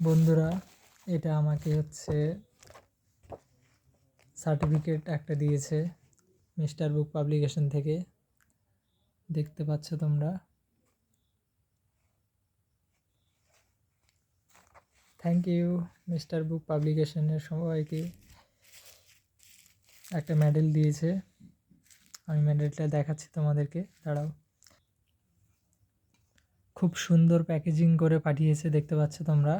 বন্ধুরা, এটা আমাকে হচ্ছে সার্টিফিকেট একটা দিয়েছে মিস্টার বুক পাবলিকেশন থেকে। দেখতে পাচ্ছ তোমরা? থ্যাংক ইউ মিস্টার বুক পাবলিকেশনের সবাইকে একটা মেডেল দিয়েছে। আমি মেডেলটা দেখাচ্ছি তোমাদেরকে, দাঁড়াও। খুব সুন্দর প্যাকেজিং করে পাঠিয়েছে, দেখতে পাচ্ছ তোমরা?